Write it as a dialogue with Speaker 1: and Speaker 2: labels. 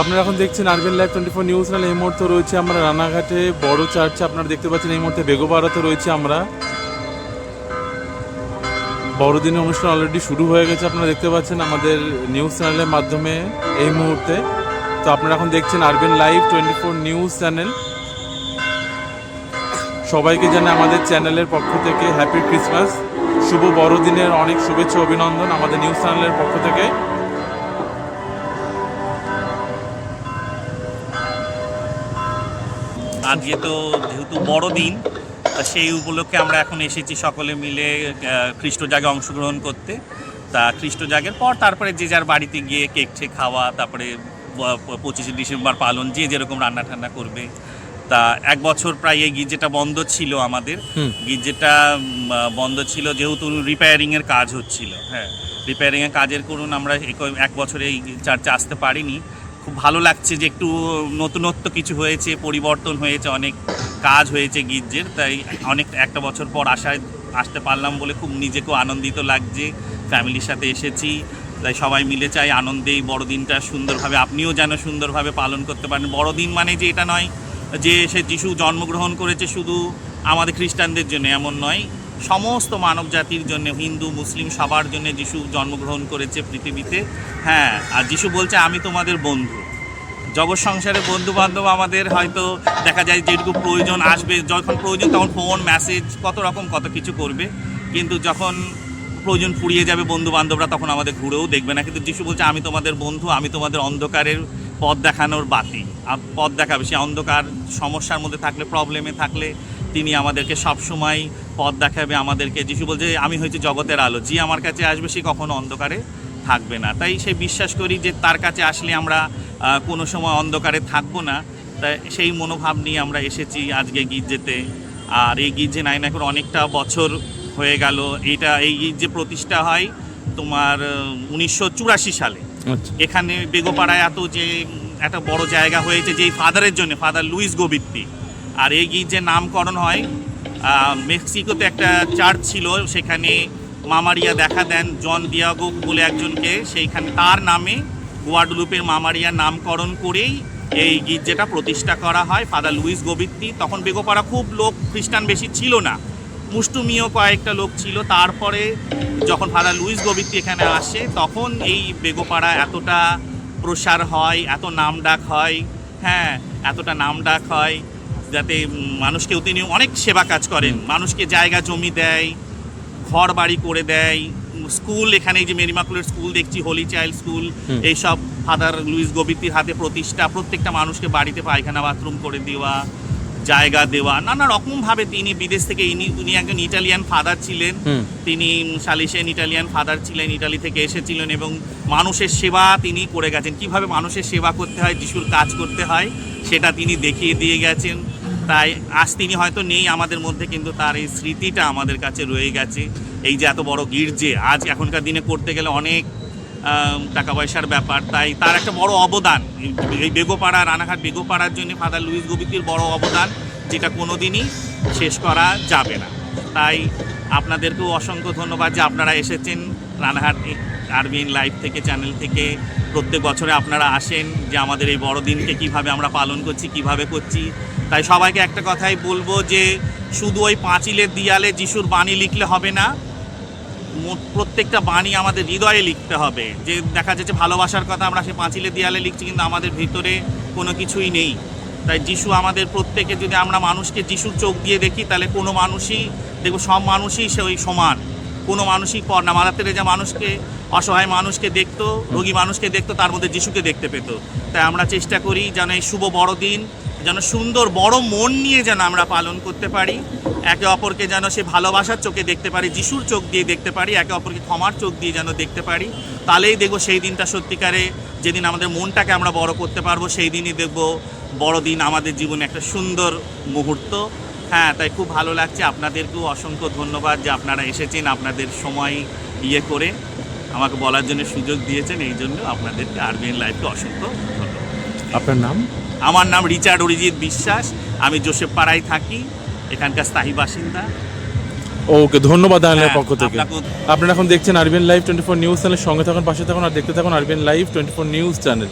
Speaker 1: আপনারা এখন দেখছেন RBN live twenty four news channel এই মুহূর্তে রয়েছে আমরা রানাঘাটে বড় চার্চে, আপনারা দেখতে পাচ্ছেন এই মুহূর্তে বেগোবাড়াতে রয়েছে আমরা। বড়দিনের অনুষ্ঠান অলরেডি শুরু হয়ে গেছে, আপনারা দেখতে পাচ্ছেন আমাদের নিউজ চ্যানেলের মাধ্যমে এই মুহূর্তে। তো আপনারা এখন দেখছেন RBN live twenty four news channel সবাইকে জানে আমাদের চ্যানেলের পক্ষ থেকে হ্যাপি ক্রিসমাস শুভ বড়দিনের অনেক শুভেচ্ছা, অভিনন্দন আমাদের নিউজ চ্যানেলের পক্ষ থেকে।
Speaker 2: আজকে তো যেহেতু বড়দিন তা সেই উপলক্ষে আমরা এখন এসেছি সকলে মিলে আহ, খ্রিস্ট জাগে অংশগ্রহণ করতে। তা খ্রিস্ট জাগের পর তারপরে যে যার বাড়িতে গিয়ে কেক ঠেক খাওয়া তারপরে পঁচিশে ডিসেম্বর পালন যে যেরকম রান্না ঠান্না করবে। তা এক বছর প্রায় এই গির্জেটা বন্ধ ছিল আমাদের। গির্জেটা বন্ধ ছিল যেহেতু রিপেয়ারিংয়ের কাজ হচ্ছিল হ্যাঁ। রিপেয়ারিংয়ের কাজের করুন আমরা এক বছরে এই চার্চে আসতে পারিনি। খুব ভালো লাগছে যে একটু নতুনত্ব কিছু হয়েছে, পরিবর্তন হয়েছে, অনেক কাজ হয়েছে গির্জের, তাই অনেক একটা বছর পর আসায় আসতে পারলাম বলে খুব নিজেকেও আনন্দিত লাগছে, ফ্যামিলির সাথে এসেছি, তাই সবাই মিলে চাই আনন্দে এই বড়দিনটা সুন্দরভাবে, আপনিও যেন সুন্দরভাবে পালন করতে পারেন। বড়দিন মানে যে এটা নয় যে সে যিশু জন্মগ্রহণ করেছে শুধু আমাদের খ্রিস্টানদের জন্য এমন নয় সমস্ত মানব জাতির জন্য, হিন্দু, মুসলিম, সবার জন্য যিশু জন্মগ্রহণ করেছে পৃথিবীতে। হ্যাঁ আর যিশু বলছে, আমি তোমাদের বন্ধু। জগৎ সংসারে বন্ধু বান্ধব আমাদের হয়তো দেখা যায় যেটুকু প্রয়োজন আসবে, যখন প্রয়োজন তখন ফোন, মেসেজ, কত রকম কত কিছু করবে। কিন্তু যখন প্রয়োজন ফুরিয়ে যাবে বন্ধু বান্ধবরা তখন আমাদের ঘুরেও দেখবে না। কিন্তু যিশু বলছে, আমি তোমাদের বন্ধু, আমি তোমাদের অন্ধকারের পথ দেখানোর বাতি। পথ দেখাবে, সে অন্ধকার সমস্যার মধ্যে থাকলে প্রবলেমে থাকলে তিনি আমাদেরকে সবসময় পথ দেখাবে আমাদেরকে যিশু বলছে আমি হয়েছে জগতের আলো। যে আমার কাছে আসবে সে কখনো অন্ধকারে থাকবে না। তাই সে বিশ্বাস করি যে তার কাছে আসলে আমরা কোনো সময় অন্ধকারে থাকব না। তাই সেই মনোভাব নিয়ে আমরা এসেছি আজকে গির্জেতে। আর এই গির্জে নাই না করে অনেকটা বছর হয়ে গেল। এটা এই গির্জে প্রতিষ্ঠা হয় তোমার উনিশশো চুরাশি সালে।
Speaker 1: আচ্ছা।
Speaker 2: এখানে বেগোপাড়ায় এত যে একটা বড় জায়গা হয়েছে যেই ফাদারের জন্য ফাদার লুইস গোবিত্তি আর এই গির্জের নামকরণ হয় মেক্সিকোতে একটা চার্চ ছিল, সেখানে মামারিয়া দেখা দেন, জন দিয়াগো বলে একজনকে, সেইখানে তার নামে গুয়াডলুপের মামারিয়া নামকরণ করেই এই গির্জেটা প্রতিষ্ঠা করা হয়, ফাদার লুইস গোবিত্তি। তখন বেগোপাড়া খুব লোক, খ্রিস্টান বেশি ছিল না মুষ্টুমীয় কয়েকটা লোক ছিল। তারপরে যখন ফাদার লুইস গোবিত্তি এখানে আসে, তখন এই বেগোপাড়া এতটা প্রসার হয়, এত নামডাক হয় হ্যাঁ এতটা নামডাক হয় যাতে মানুষকেও তিনি অনেক সেবা কাজ করেন। মানুষকে জায়গা জমি দেয় ঘর বাড়ি করে দেয় স্কুল এখানে যে মেরিমাকুলের স্কুল দেখছি হোলি চাইল্ড স্কুল। এইসব ফাদার লুইস গোবিত্তির হাতে প্রতিষ্ঠা প্রত্যেকটা মানুষকে বাড়িতে পায়খানা বাথরুম করে দেওয়া জায়গা দেওয়া নানা রকমভাবে তিনি বিদেশ থেকে ইনি উনি একজন ইটালিয়ান ফাদার ছিলেন। তিনি সালিসেন ইটালিয়ান ফাদার ছিলেন ইটালি থেকে এসেছিলেন এবং মানুষের সেবা তিনি করে গেছেন। কীভাবে মানুষের সেবা করতে হয় যিশুর কাজ করতে হয় সেটা তিনি দেখিয়ে দিয়ে গেছেন। তাই আজ তিনি হয়তো নেই আমাদের মধ্যে, কিন্তু তার এই স্মৃতিটা আমাদের কাছে রয়ে গেছে। এই যে এত বড় গির্জে, আজ এখনকার দিনে করতে গেলে অনেক টাকা পয়সার ব্যাপার। তাই তার একটা বড় অবদান, এই- বেগোপাড়া, রানাঘাট বেগোপাড়ার জন্য ফাদার লুইস গোবিতির বড় অবদান, যেটা কোনো দিনই শেষ করা যাবে না। তাই আপনাদেরকেও অসংখ্য ধন্যবাদ যে আপনারা এসেছেন রানাঘাট আরবিএন লাইভ থেকে, চ্যানেল থেকে। প্রত্যেক বছরে আপনারা আসেন যে আমাদের এই বড়দিনকে কীভাবে আমরা পালন করছি, কীভাবে করছি। তাই সবাইকে একটা কথাই বলব যে শুধু ওই পাঁচিলের দিয়ালে যিশুর বাণী লিখলে হবে না প্রত্যেকটা বাণী আমাদের হৃদয়ে লিখতে হবে। যে দেখা যাচ্ছে ভালোবাসার কথা আমরা সে পাঁচিলে দেয়ালে লিখছি, কিন্তু আমাদের ভিতরে কোনো কিছুই নেই। তাই যিশু আমাদের প্রত্যেকে, যদি আমরা মানুষকে যিশুর চোখ দিয়ে দেখি, তাহলে কোনো মানুষই, দেখব সব মানুষই সে ওই সমান। কোনো মানুষই পর না। মাদার তেরেজা মানুষকে, অসহায় মানুষকে দেখতো, রোগী মানুষকে দেখতো, তার মধ্যে যিশুকে দেখতে পেত। তাই আমরা চেষ্টা করি যেন এই শুভ বড়দিন যেন সুন্দর বড় মন নিয়ে যেন আমরা পালন করতে পারি। একে অপরকে যেন সে ভালোবাসার চোখে দেখতে পারি, যিশুর চোখ দিয়ে দেখতে পারি, একে অপরকে ক্ষমার চোখ দিয়ে যেন দেখতে পারি। তাহলেই দেখব সেই দিনটা সত্যিকারে, যেদিন আমাদের মনটাকে আমরা বড় করতে পারব, সেই দিনই দেখব বড়দিন আমাদের জীবনে একটা সুন্দর মুহূর্ত। হ্যাঁ তাই খুব ভালো লাগছে। আপনাদেরকেও অসংখ্য ধন্যবাদ যে আপনারা এসেছেন, আপনাদের সময় ইয়ে করে আমাকে বলার জন্য সুযোগ দিয়েছেন। এই জন্য আপনাদেরকে আরবিএন লাইফকে অসংখ্য ধন্যবাদ।
Speaker 1: আপনার নাম?
Speaker 2: আমার নাম রিচার্ড অরিজিৎ বিশ্বাস আমি জোসেফ পাড়ায় থাকি এখানকার স্থায়ী বাসিন্দা।
Speaker 1: ওকে ধন্যবাদ আইনের
Speaker 2: হ্যাঁ,
Speaker 1: পক্ষ থেকে। আপনারা এখন দেখছেন RBN live twenty four news channel সঙ্গে থাকুন পাশে থাকুন আর দেখতে থাকুন RBN live twenty four news channel.